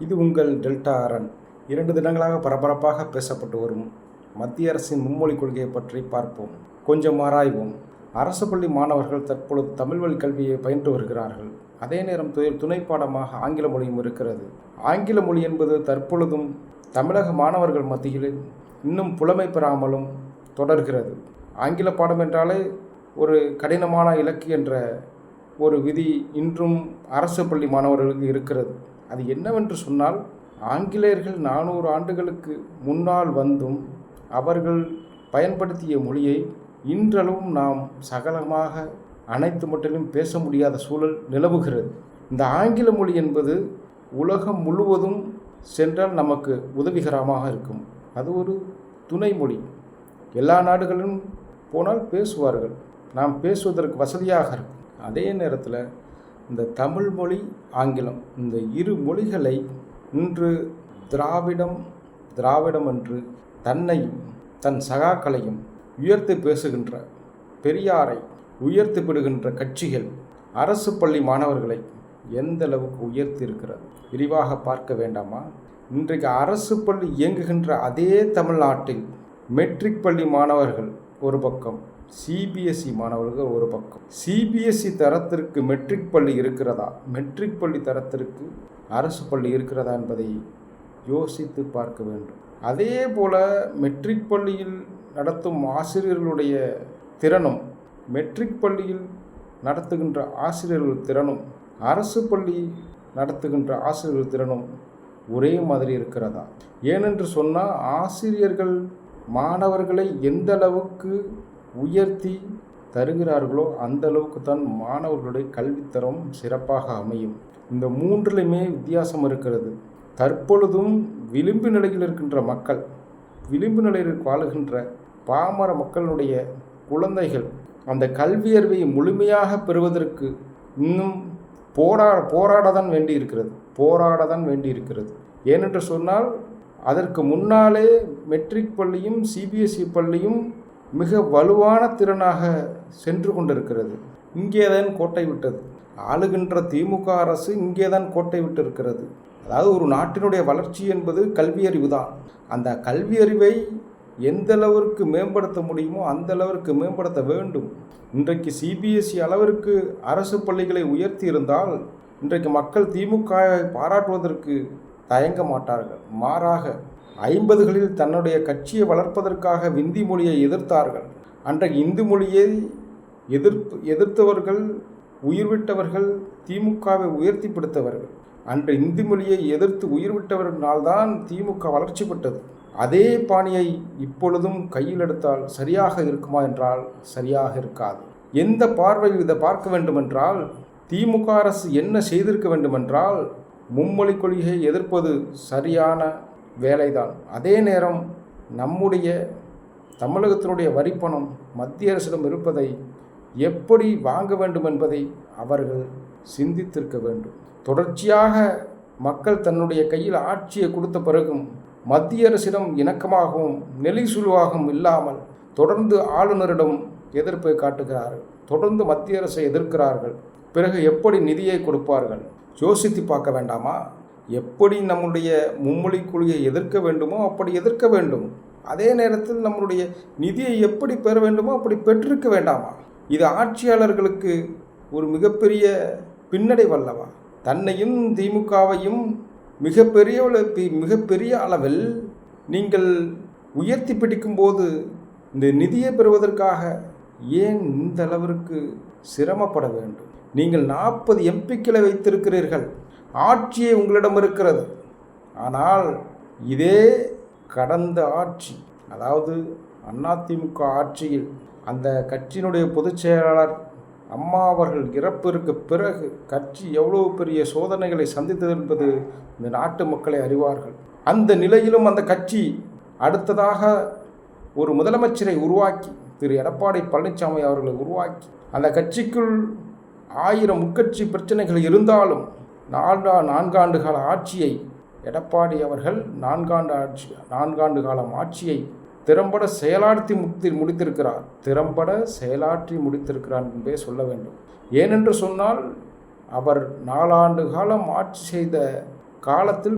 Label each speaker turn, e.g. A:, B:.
A: இது உங்கள் டெல்டா அரண். இரண்டு தினங்களாக பரபரப்பாக பேசப்பட்டு வரும். மத்திய அரசின் மும்மொழி கொள்கையை பற்றி பார்ப்போம். கொஞ்சம் ஆராய்வோம். அரசு பள்ளி மாணவர்கள் தற்பொழுது தமிழ் வழி கல்வியை பயின்று வருகிறார்கள். அதே நேரம் து துணை பாடமாக ஆங்கில மொழியும் இருக்கிறது. ஆங்கில மொழி என்பது தற்பொழுதும் தமிழக மாணவர்கள் மத்தியில் இன்னும் புலமை பெறாமலும் தொடர்கிறது. ஆங்கில பாடம் என்றாலே ஒரு கடினமான இலக்கு என்ற ஒரு விதி இன்றும் அரசு பள்ளி மாணவர்களுக்கு இருக்கிறது. அது என்னவென்று சொன்னால் ஆங்கிலேயர்கள் நானூறு ஆண்டுகளுக்கு முன்னால் வந்தும் அவர்கள் பயன்படுத்திய மொழியை இன்றளவும் நாம் சகலமாக அனைத்து மட்டிலும் பேச முடியாத சூழல் நிலவுகிறது. இந்த ஆங்கில மொழி என்பது உலகம் முழுவதும் சென்றால் நமக்கு உதவிகரமாக இருக்கும். அது ஒரு துணை மொழி. எல்லா நாடுகளிலும் போனால் பேசுவார்கள். நாம் பேசுவதற்கு வசதியாக இருக்கும். அதே நேரத்தில் இந்த தமிழ் மொழி ஆங்கிலம் இந்த இரு மொழிகளை இன்று திராவிடம் திராவிடம் என்று தன்னையும் தன் சகாக்களையும் உயர்த்தி பேசுகின்ற பெரியாரை உயர்த்தி விடுகின்ற கட்சிகள் அரசு பள்ளி மாணவர்களை எந்த அளவுக்கு உயர்த்தி இருக்கிறது? விரிவாக பார்க்க வேண்டாமா? இன்றைக்கு அரசு பள்ளி இயங்குகின்ற அதே தமிழ்நாட்டில் மெட்ரிக் பள்ளி மாணவர்கள் ஒரு பக்கம் சிபிஎஸ்சி மாணவர்கள் ஒரு பக்கம். சிபிஎஸ்சி தரத்திற்கு மெட்ரிக் பள்ளி இருக்கிறதா? மெட்ரிக் பள்ளி தரத்திற்கு அரசு பள்ளி இருக்கிறதா என்பதை யோசித்து பார்க்க வேண்டும். அதே போல மெட்ரிக் பள்ளியில் நடத்தும் ஆசிரியர்களுடைய திறனும் மெட்ரிக் பள்ளியில் நடத்துகின்ற ஆசிரியர்கள் திறனும் அரசு பள்ளி நடத்துகின்ற ஆசிரியர்கள் திறனும் ஒரே மாதிரி இருக்கிறதா? ஏனென்று சொன்னால் ஆசிரியர்கள் மாணவர்களை எந்த அளவுக்கு உயர்த்தி தருகிறார்களோ அந்த அளவுக்கு தான் மாணவர்களுடைய கல்வித்தரம் சிறப்பாக அமையும். இந்த மூன்றிலுமே வித்தியாசம் இருக்கிறது. தற்பொழுதும் விளிம்பு நிலையில் இருக்கின்ற மக்கள் விளிம்பு நிலையில் வாழுகின்ற பாமர மக்களுடைய குழந்தைகள் அந்த கல்வியறிவை முழுமையாக பெறுவதற்கு இன்னும் போரா போராட தான் வேண்டி இருக்கிறது போராடதான் வேண்டி இருக்கிறது ஏனென்று சொன்னால் அதற்கு முன்னாலே மெட்ரிக் பள்ளியும் சிபிஎஸ்இ பள்ளியும் மிக வலுவான திறனாக சென்று கொண்டிருக்கிறது. இங்கேதான் கோட்டை விட்டது. ஆளுகின்ற திமுக அரசு இங்கே தான் கோட்டை விட்டு இருக்கிறது அதாவது ஒரு நாட்டினுடைய வளர்ச்சி என்பது கல்வியறிவு தான் அந்த கல்வியறிவை எந்த அளவிற்கு மேம்படுத்த முடியுமோ அந்த அளவிற்கு மேம்படுத்த வேண்டும். இன்றைக்கு சிபிஎஸ்இ அளவிற்கு அரசு பள்ளிகளை உயர்த்தி இருந்தால் இன்றைக்கு மக்கள் திமுகவை பாராட்டுவதற்கு தயங்க மாட்டார்கள். மாறாக ஐம்பதுகளில் தன்னுடைய கட்சியை வளர்ப்பதற்காக விந்தி மொழியை எதிர்த்தார்கள். அன்றைக்கு இந்து மொழியை எதிர்ப்பு எதிர்த்தவர்கள் உயிர்விட்டவர்கள் திமுகவை உயர்த்தி பிடித்தவர்கள் அன்று இந்தி மொழியை எதிர்த்து உயிர்விட்டவர்களால்தான் திமுக வளர்ச்சி பெற்றது. அதே பாணியை இப்பொழுதும் கையில் எடுத்தால் சரியாக இருக்குமா என்றால் சரியாக இருக்காது. எந்த பார்வையில் இதை பார்க்க வேண்டுமென்றால் திமுக அரசு என்ன செய்திருக்க வேண்டுமென்றால் மும்மொழி கொள்கையை எதிர்ப்பது சரியான வேலைதான். அதே நேரம் நம்முடைய தமிழகத்தினுடைய வரிப்பணம் மத்திய அரசிடம் இருப்பதை எப்படி வாங்க வேண்டும் என்பதை அவர்கள் சிந்தித்திருக்க வேண்டும். தொடர்ச்சியாக மக்கள் தன்னுடைய கையில் ஆட்சியை கொடுத்த பிறகும் மத்திய அரசிடம் இணக்கமாகவும் நெலிசுழுவாகவும் இல்லாமல் தொடர்ந்து ஆளுநரிடம் எதிர்ப்பை காட்டுகிறார்கள். தொடர்ந்து மத்திய அரசை எதிர்க்கிறார்கள். பிறகு எப்படி நிதியை கொடுப்பார்கள்? யோசித்து பார்க்க வேண்டாமா? எப்படி நம்முடைய மும்மொழி கொள்கையை எதிர்க்க வேண்டுமோ அப்படி எதிர்க்க வேண்டும். அதே நேரத்தில் நம்மளுடைய நிதியை எப்படி பெற வேண்டுமோ அப்படி பெற்றிருக்க வேண்டாமா? இது ஆட்சியாளர்களுக்கு ஒரு மிகப்பெரிய பின்னடைவல்லவா தன்னையும் திமுகவையும் மிகப்பெரிய மிகப்பெரிய அளவில் நீங்கள் உயர்த்தி பிடிக்கும்போது இந்த நிதியை பெறுவதற்காக ஏன் இந்த அளவிற்கு சிரமப்பட வேண்டும்? நீங்கள் நாற்பது எம்பிக்களை வைத்திருக்கிறீர்கள். ஆட்சியே உங்களிடம் இருக்கிறது. ஆனால் இதே கடந்த ஆட்சி அதாவது அதிமுக ஆட்சியில் அந்த கட்சியினுடைய பொதுச் செயலாளர் அம்மா அவர்கள் இறப்பிற்கு பிறகு கட்சி எவ்வளவு பெரிய சோதனைகளை சந்தித்தது என்பது இந்த நாட்டு மக்களை அறிவார்கள். அந்த நிலையிலும் அந்த கட்சி அடுத்ததாக ஒரு முதலமைச்சரை உருவாக்கி திரு. எடப்பாடி பழனிசாமி அவர்களை உருவாக்கி அந்த கட்சிக்குள் ஆயிரம் உட்கட்சி பிரச்சனைகள் இருந்தாலும் நான்கா நான்காண்டு கால ஆட்சியை எடப்பாடி அவர்கள் நான்காண்டு ஆட்சி நான்காண்டு காலம் ஆட்சியை திறம்பட செயலாற்றி முத்தி முடித்திருக்கிறார். திறம்பட செயலாற்றி முடித்திருக்கிறார் என்பே சொல்ல வேண்டும். ஏனென்று சொன்னால் அவர் நாலாண்டு காலம் ஆட்சி செய்த காலத்தில்